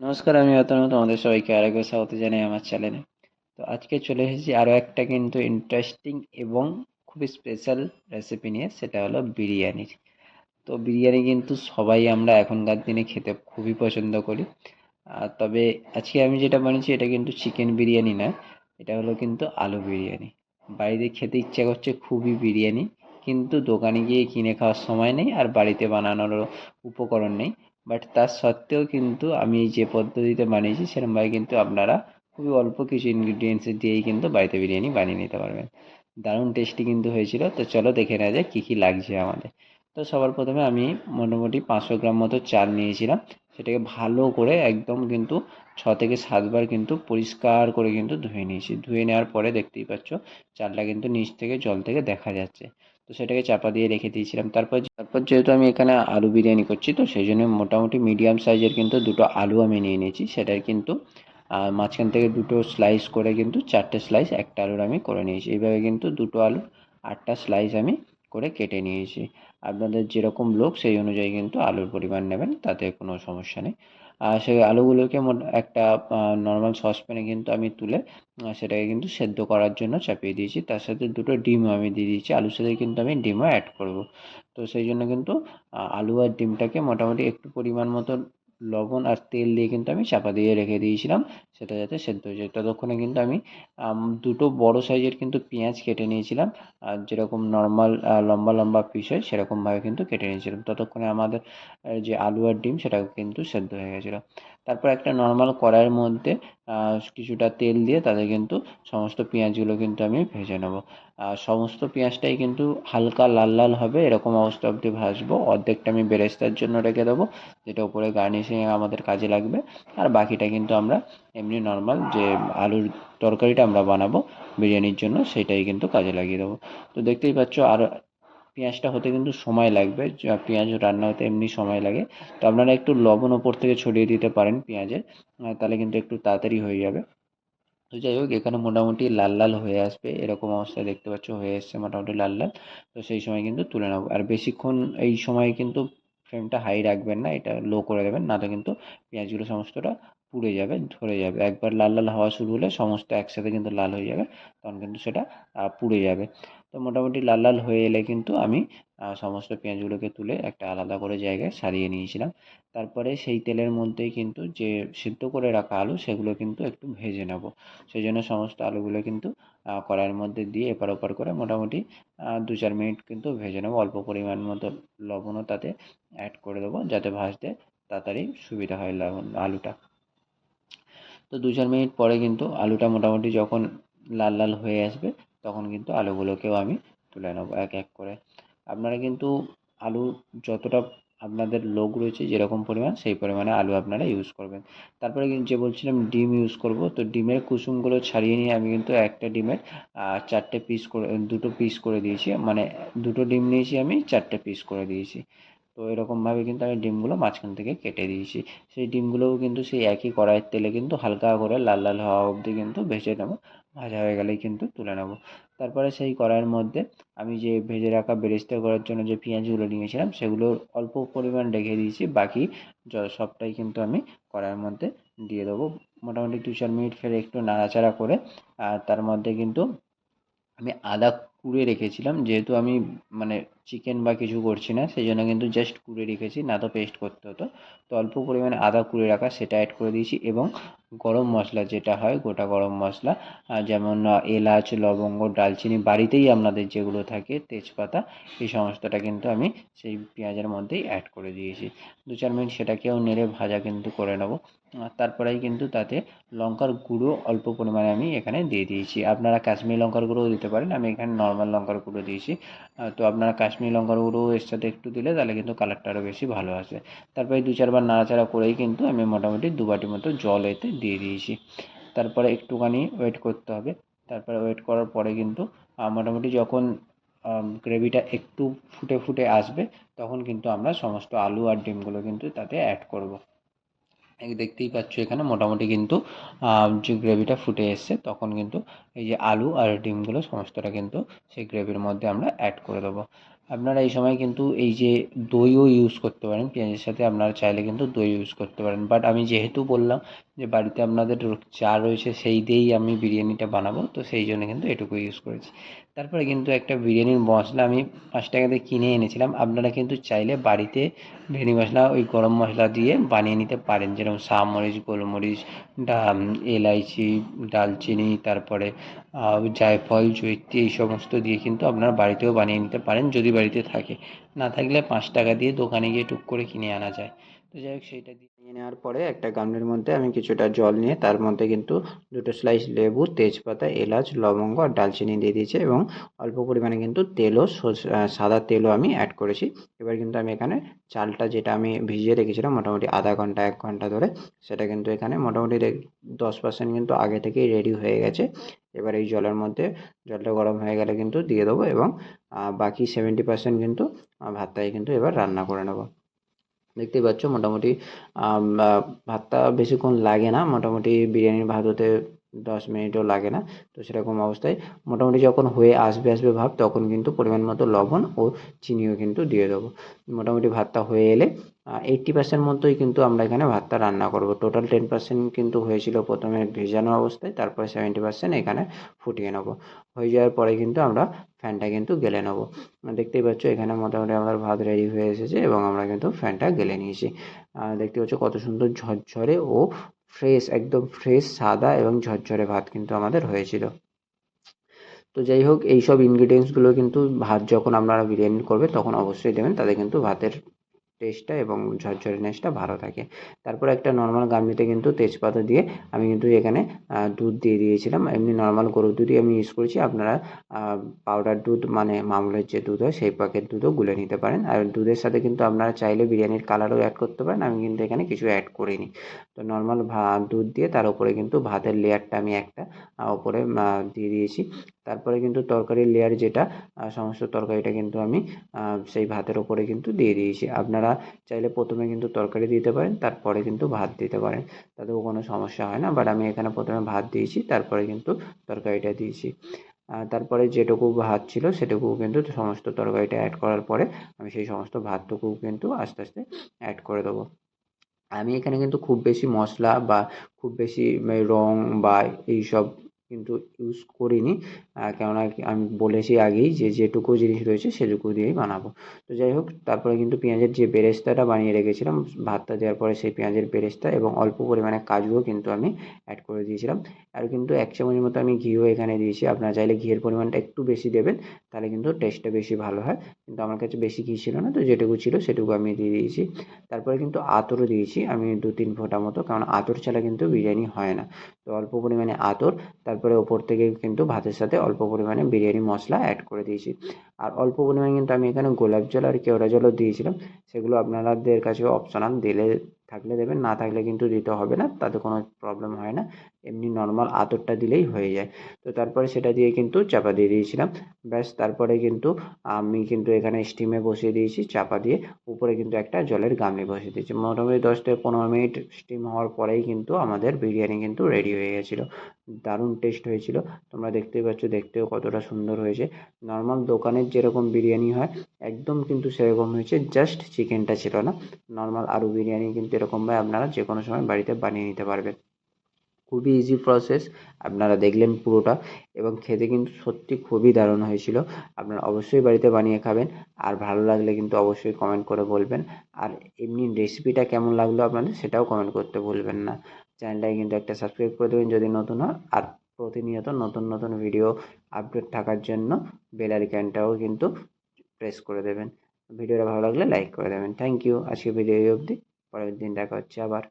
নমস্কার, আমি অতনু, তোমাদের সবাইকে আরেকবার স্বাগত জানাই আমার চ্যানেলে তো আজকে চলে এসেছি আরও একটা কিন্তু ইন্টারেস্টিং এবং খুবই স্পেশাল রেসিপি নিয়ে, সেটা হলো বিরিয়ানির তো বিরিয়ানি কিন্তু সবাই আমরা এখনকার দিনে খেতে খুবই পছন্দ করি। তবে আজকে আমি যেটা বানিয়েছি, এটা কিন্তু চিকেন বিরিয়ানি না, এটা হলো কিন্তু আলু বিরিয়ানি। বাড়িতে খেতে ইচ্ছা করছে খুবই বিরিয়ানি, কিন্তু দোকানে গিয়ে কিনে খাওয়ার সময় নেই আর বাড়িতে বানানোরও উপকরণ নেই। বাট তার সত্ত্বেও কিন্তু আমি যে পদ্ধতিতে বানিয়েছি সেরকমভাবে কিন্তু আপনারা খুবই অল্প কিছু ইনগ্রিডিয়েন্টস দিয়েই কিন্তু বাড়িতে বিরিয়ানি বানিয়ে নিতে পারবেন। দারুণ টেস্টি কিন্তু হয়েছিল। তো চলো দেখে নেওয়া যাক কী কী লাগছে আমাদের। তো সবার প্রথমে আমি মোটামুটি পাঁচশো গ্রাম মতো চাল নিয়েছিলাম। সেটাকে ভালো করে একদম কিন্তু ছ থেকে সাতবার কিন্তু পরিষ্কার করে কিন্তু ধুয়ে নিয়েছি। ধুয়ে নেওয়ার পরে দেখতেই পাচ্ছ, চালটা কিন্তু নিচ থেকে জল থেকে দেখা যাচ্ছে। তো সেটাকে চাপা দিয়ে রেখে দিয়েছিলাম। তারপর তারপর যেহেতু আমি এখানে আলু বিরিয়ানি করছি, তো সেই জন্য মোটামুটি মিডিয়াম সাইজের কিন্তু দুটো আলু আমি নিয়ে নিয়েছি। সেটার কিন্তু মাঝখান থেকে দুটো স্লাইস করে কিন্তু চারটে স্লাইস একটা আলুর আমি করে নিয়েছি। এইভাবে কিন্তু দুটো আলু আটটা স্লাইস আমি করে কেটে নিয়েছি। আপনাদের যেরকম লোক, সেই অনুযায়ী কিন্তু আলুর পরিমাণ নেবেন, তাতে কোনো সমস্যা নেই। আর সেই আলুগুলোকে একটা নর্মাল সসপ্যানে কিন্তু আমি তুলে সেটাকে কিন্তু সেদ্ধ করার জন্য চাপিয়ে দিয়েছি। তার সাথে দুটো ডিমও আমি দিয়ে দিয়েছি। আলুর সাথে কিন্তু আমি ডিমও অ্যাড করব। তো সেই জন্য কিন্তু আলু আর ডিমটাকে মোটামুটি একটু পরিমাণ মতো লবণ আর তেল দিয়ে কিন্তু আমি চাপা দিয়ে রেখে দিয়েছিলাম। সেটা যাতে সেদ্ধ হয়ে যায়। ততক্ষণে কিন্তু আমি দুটো বড় সাইজের কিন্তু পেঁয়াজ কেটে নিয়েছিলাম। আর যেরকম নর্মাল লম্বা লম্বা পিস হয়, সেরকমভাবে কিন্তু কেটে নিয়েছিলাম। ততক্ষণে আমাদের যে আলু আর ডিম, সেটাও কিন্তু সেদ্ধ হয়ে গেছিল। তারপর একটা নর্মাল কড়াইয়ের মধ্যে কিছুটা তেল দিয়ে তাতে কিন্তু সমস্ত পেঁয়াজগুলো কিন্তু আমি ভেজে নেব। আর সমস্ত পেঁয়াজটাই কিন্তু হালকা লাল লাল হবে, এরকম অবস্থা অবধি ভাজবো। অর্ধেকটা আমি বেরেস্তার জন্য রেখে দেবো, যেটা উপরে গার্নিশিংয়ে আমাদের কাজে লাগবে। আর বাকিটা কিন্তু আমরা এমনি নর্মাল যে আলুর তরকারিটা আমরা বানাবো বিরিয়ানির জন্য, সেটাই কিন্তু কাজে লাগিয়ে দেবো। তো দেখতেই পাচ্ছ, আর পেঁয়াজটা হতে কিন্তু সময় লাগবে পেঁয়াজ রান্না হতে এমনি সময় লাগে। তো আপনারা একটু লবণ ওপর থেকে ছড়িয়ে দিতে পারেন পেঁয়াজের তাহলে কিন্তু একটু তাড়াতাড়ি হয়ে যাবে। তো যাই হোক, এখানে মোটামুটি লাল লাল হয়ে আসবে। এরকম অবস্থায় দেখতে পাচ্ছ, হয়ে এসছে মোটামুটি লাল লাল। তো সেই সময় কিন্তু তুলে নেব। আর বেশিক্ষণ এই সময় কিন্তু ফ্লেমটা হাই রাখবেন না, এটা লো করে দেবেন। না তো কিন্তু পেঁয়াজগুলো সমস্তটা পুড়ে যাবে, ধরে যাবে। একবার লাল লাল হওয়া শুরু হলে সমস্ত একসাথে কিন্তু লাল হয়ে যাবে, তখন কিন্তু সেটা পুড়ে যাবে। তো মোটামুটি লাল লাল হয়ে এলে কিন্তু আমি সমস্ত পেঁয়াজগুলোকে তুলে একটা আলাদা করে জায়গায় সারিয়ে নিয়েছিলাম। তারপরে সেই তেলের মধ্যেই কিন্তু যে সিদ্ধ করে রাখা আলু, সেগুলো কিন্তু একটু ভেজে নেব। সেই জন্য সমস্ত আলুগুলো কিন্তু কড়াইয়ের মধ্যে দিয়ে এপার ওপার করে মোটামুটি দু চার মিনিট কিন্তু ভেজে নেব। অল্প পরিমাণ মতো লবণও তাতে অ্যাড করে দেবো, যাতে ভাজতে তাড়াতাড়ি সুবিধা হয় লবণ, আলুটা। তো দু চার মিনিট পরে কিন্তু আলুটা মোটামুটি যখন লাল লাল হয়ে আসবে তখন কিন্তু আলুগুলোকেও আমি তুলে নেব এক এক করে। আপনারা কিন্তু আলু যতটা আপনাদের লোক রয়েছে যেরকম পরিমাণ, সেই পরিমাণে আলু আপনারা ইউজ করবেন। তারপরে যে বলছিলাম ডিম ইউজ করব, তো ডিমের কুসুমগুলো ছাড়িয়ে নিয়ে আমি কিন্তু একটা ডিমের চারটে পিস করে, দুটো পিস করে দিয়েছি। মানে দুটো ডিম নিয়েছি আমি, চারটে পিস করে দিয়েছি। তো এরকমভাবে কিন্তু আমি ডিমগুলো মাঝখান থেকে কেটে দিয়েছি। সেই ডিমগুলোও কিন্তু সেই একই কড়াইয়ের তেলে কিন্তু হালকা করে লাল লাল হওয়া অবধি কিন্তু ভেজে নেব, ভাজা হয়ে গেলেই কিন্তু তুলে নেব। তারপরে সেই কড়াইয়ের মধ্যে আমি যে ভেজে রাখা বেরেস্তা করার জন্য যে পেঁয়াজগুলো নিয়েছিলাম, সেগুলো অল্প পরিমাণ রেখে দিয়েছি, বাকি সবটাই কিন্তু আমি কড়াইয়ের মধ্যে দিয়ে দেবো। মোটামুটি দু চার মিনিট ফের একটু নাড়াচাড়া করে, আর তার মধ্যে কিন্তু আমি আদা কুড়ে রেখেছিলাম। যেহেতু আমি মানে চিকেন বা কিছু করছি না সেই জন্য কিন্তু জাস্ট কুড়ে রেখেছি, না তো পেস্ট করতে হতো। তো অল্প পরিমাণে আদা কুড়ে রাখা, সেটা অ্যাড করে দিয়েছি এবং গরম মশলা যেটা হয়, গোটা গরম মশলা যেমন এলাচ, লবঙ্গ, ডালচিনি, বাড়িতেই আপনাদের যেগুলো থাকে, তেজপাতা, এই সমস্তটা কিন্তু আমি সেই পেঁয়াজের মধ্যেই অ্যাড করে দিয়েছি। দু চার মিনিট সেটাকেও নেড়ে ভাজা কিন্তু করে নেব। তারপরেই কিন্তু তাতে লঙ্কার গুঁড়ো অল্প পরিমাণে আমি এখানে দিয়ে দিয়েছি। আপনারা কাশ্মীরি লঙ্কার গুঁড়োও দিতে পারেন, আমি এখানে নর্মাল লঙ্কার গুঁড়ো দিয়েছি। তো আপনারা কাশ্মীরি লঙ্কার গুঁড়ো এর সাথে একটু দিলে তাহলে কিন্তু কালারটা আরও বেশি ভালো আসে। তারপরে দু চারবার নাড়াচাড়া করেই কিন্তু আমি মোটামুটি দু বাটি মতো জল এতে দিয়ে দিয়েছি। তারপরে একটুখানি ওয়েট করতে হবে। তারপরে ওয়েট করার পরে কিন্তু মোটামুটি যখন গ্রেভিটা একটু ফুটে ফুটে আসবে, তখন কিন্তু আমরা সমস্ত আলু আর ডিমগুলো কিন্তু তাতে অ্যাড করব। দেখতেই পাচ্ছ এখানে মোটামুটি কিন্তু যে গ্রেভিটা ফুটে এসছে, তখন কিন্তু এই যে আলু আর ডিমগুলো সমস্তটা কিন্তু সেই গ্রেভির মধ্যে আমরা অ্যাড করে দেবো। আপনারা এই সময় কিন্তু এই যে দইও ইউজ করতে পারেন, পেঁয়াজের সাথে আপনারা চাইলে কিন্তু দই ইউজ করতে পারেন। বাট আমি যেহেতু বললাম যে বাড়িতে আপনাদের চা রয়েছে সেই দিয়েই আমি বিরিয়ানিটা বানাবো, তো সেই জন্য কিন্তু এটুকু ইউজ করেছি। তারপরে কিন্তু একটা বিরিয়ানির মশলা আমি পাঁচ টাকাতে কিনে এনেছিলাম। আপনারা কিন্তু চাইলে বাড়িতে বিরিয়ানি মশলা, ওই গরম মশলা দিয়ে বানিয়ে নিতে পারেন। যেরকম মরিচ গোলমরিচ এলাইচি দালচিনি তারপরে জায়ফল জয়িত্রী এই সমস্ত দিয়ে কিন্তু আপনারা বাড়িতেও বানিয়ে নিতে পারেন, যদি বাড়িতে থাকে। না থাকলে পাঁচ টাকা দিয়ে দোকানে গিয়ে টুক করে কিনে আনা যায়। তো যাই হোক, সেইটা দিয়ে নেওয়ার পরে একটা গামলির মধ্যে আমি কিছুটা জল নিয়ে, তার মধ্যে কিন্তু দুটো স্লাইস লেবু, তেজপাতা, এলাচ, লবঙ্গ আর ডালচিনি দিয়ে দিয়েছি এবং অল্প পরিমাণে কিন্তু তেলও সাদা তেলও আমি অ্যাড করেছি। এবার কিন্তু আমি এখানে চালটা যেটা আমি ভিজিয়ে রেখেছিলাম মোটামুটি আধা ঘণ্টা, এক ঘণ্টা ধরে, সেটা কিন্তু এখানে মোটামুটি দশ পার্সেন্ট কিন্তু আগে থেকেই রেডি হয়ে গেছে। এবার এই জলের মধ্যে জলটা গরম হয়ে গেলে কিন্তু দিয়ে দেবো এবং বাকি সেভেন্টি পার্সেন্ট কিন্তু ভাতটাই কিন্তু এবার রান্না করে নেব। দেখতেই পাচ্ছ। মোটামুটি ভাতটা বেশিক্ষণ লাগে না। মোটামুটি বিরিয়ানির ভাত হতে দশ মিনিটও লাগে না। তো সেরকম অবস্থায় মোটামুটি যখন হয়ে আসবে আসবে ভাব, তখন কিন্তু পরিমাণ মতো লবণ ও চিনিও কিন্তু দিয়ে দেবো। মোটামুটি ভাতটা হয়ে এলে এইট্টি পার্সেন্ট মতোই কিন্তু আমরা এখানে ভাতটা রান্না করব। টোটাল টেন পার্সেন্ট কিন্তু হয়েছিল প্রথমে ভেজানো অবস্থায়, তারপরে সেভেন্টি পার্সেন্ট এখানে ফুটিয়ে নেব। হয়ে যাওয়ার পরে কিন্তু আমরা ফ্যানটা কিন্তু গেলে নেব। দেখতেই পাচ্ছ, এখানে মোটামুটি আমার ভাত রেডি হয়ে এসেছে এবং আমরা কিন্তু ফ্যানটা গেলে নিয়েছি। দেখতে পাচ্ছ কত সুন্দর ঝরঝরে ও ফ্রেশ, একদম ফ্রেশ, সাদা এবং ঝরঝরে ভাত কিন্তু আমাদের হয়েছিল। তো যাই হোক, এইসব ইনগ্রিডিয়েন্টসগুলো কিন্তু ভাত যখন আপনারা বিরিয়ানি করবে তখন অবশ্যই দেবেন, তাতে কিন্তু ভাতের টেস্টটা এবং ঝরঝরিনেসটা ভালো থাকে। তারপর একটা নর্মাল গামলিতে কিন্তু তেজপাতা দিয়ে আমি কিন্তু এখানে দুধ দিয়ে দিয়েছিলাম। এমনি নর্মাল গরুর দুধই আমি ইউজ করেছি। আপনারা পাউডার দুধ মানে মামুলের যে দুধ হয়, সেই প্যাকেট দুধও গুলে নিতে পারেন। আর দুধের সাথে কিন্তু আপনারা চাইলে বিরিয়ানির কালারও অ্যাড করতে পারেন। আমি কিন্তু এখানে কিছু অ্যাড করিনি। তো নর্মাল দুধ দিয়ে তার উপরে কিন্তু ভাতের লেয়ারটা আমি একটা ওপরে দিয়ে দিয়েছি। তারপরে কিন্তু তরকারির লেয়ার যেটা সমস্ত তরকারিটা কিন্তু আমি সেই ভাতের ওপরে কিন্তু দিয়ে দিয়েছি। আপনারা চাইলে প্রথমে কিন্তু তরকারি দিতে পারেন, তারপরে কিন্তু ভাত দিতে পারেন। তাতেও কোনো সমস্যা হয় না বাট আমি এখানে প্রথমে ভাত দিয়েছি, তারপরে কিন্তু তরকারিটা দিয়েছি। তারপরে যেটুকু ভাত ছিল, সেটুকু কিন্তু সমস্ত তরকারিটা অ্যাড করার পরে আমি সেই সমস্ত ভাতটুকু কিন্তু আস্তে আস্তে অ্যাড করে দেবো। আমি এখানে কিন্তু খুব বেশি মশলা বা খুব বেশি রং বা এইসব কিন্তু ইউজ করিনি। কেননা আমি বলেছি আগেই যে যেটুকু জিনিস রয়েছে সেটুকু দিয়েই বানাবো। তো যাই হোক, তারপরে কিন্তু পেঁয়াজের যে বেরেস্তাটা বানিয়ে রেখেছিলাম, ভাতটা দেওয়ার পরে সেই পেঁয়াজের বেরেস্তা এবং অল্প পরিমাণে কাজুও কিন্তু আমি অ্যাড করে দিয়েছিলাম। আর কিন্তু এক চামচের মতো আমি ঘিও এখানে দিয়েছি। আপনারা চাইলে ঘিয়ের পরিমাণটা একটু বেশি দেবেন, তাহলে কিন্তু টেস্টটা বেশি ভালো হয়। কিন্তু আমার কাছে বেশি ঘি ছিল না, তো যেটুকু ছিল সেটুকু আমি দিয়ে দিয়েছি। তারপরে কিন্তু আতরও দিয়েছি আমি দু তিন ফোঁটা মতো, কারণ আতর ছাড়া কিন্তু বিরিয়ানি হয় না। তো অল্প পরিমাণে আতর, তারপরে ওপর থেকে কিন্তু ভাতের সাথে অল্প পরিমাণে বিরিয়ানি মশলা অ্যাড করে দিয়েছি। আর অল্প পরিমাণে কিন্তু আমি এখানে গোলাপ জল আর কেওড়া জলও দিয়েছিলাম। সেগুলো আপনাদের কাছে অপশনাল দিলে থাকলে দেবেন, না থাকলে কিন্তু দিতে হবে না, তাতে কোনো প্রবলেম হয় না। এমনি নর্মাল আতরটা দিলেই হয়ে যায়। তো তারপরে সেটা দিয়ে কিন্তু চাপা দিয়ে দিয়েছিলাম। ব্যাস, তারপরে কিন্তু আমি কিন্তু এখানে স্টিমে বসিয়ে দিয়েছি, চাপা দিয়ে উপরে কিন্তু একটা জলের গামলি বসিয়ে দিয়েছি। মোটামুটি দশ থেকে পনেরো মিনিট স্টিম হওয়ার পরেই কিন্তু আমাদের বিরিয়ানি কিন্তু রেডি হয়ে গেছিল। দারুণ টেস্ট হয়েছিল। তোমরা দেখতেই পাচ্ছ, দেখতেও কতটা সুন্দর হয়েছে। নর্মাল দোকানের যেরকম বিরিয়ানি হয়, একদম কিন্তু সেরকম হয়েছে জাস্ট চিকেনটা ছিল না। নর্মাল আরও বিরিয়ানি কিন্তু এরকমভাবে আপনারা যে কোনো সময় বাড়িতে বানিয়ে নিতে পারবেন। খুবই ইজি প্রসেস আপনারা দেখলেন পুরোটা এবং খেতে কিন্তু সত্যি খুবই দারুণ হয়েছিল। আপনারা অবশ্যই বাড়িতে বানিয়ে খাবেন, আর ভালো লাগলে কিন্তু অবশ্যই কমেন্ট করে বলবেন। আর এমনি রেসিপিটা কেমন লাগল আপনাদের সেটাও কমেন্ট করতে ভুলবেন না। চ্যানেলটাকে কিন্তু একটা সাবস্ক্রাইব করে দেবেন যদি নতুন হয় আর প্রতিনিয়ত নতুন নতুন ভিডিও আপডেট থাকার জন্য বেল আইকনটাও কিন্তু প্রেস করে দেবেন। ভিডিওটা ভালো লাগলে লাইক করে দেবেন। থ্যাংক ইউ আজকে ভিডিও অবধি। পরের দিন দেখা হচ্ছে আবার।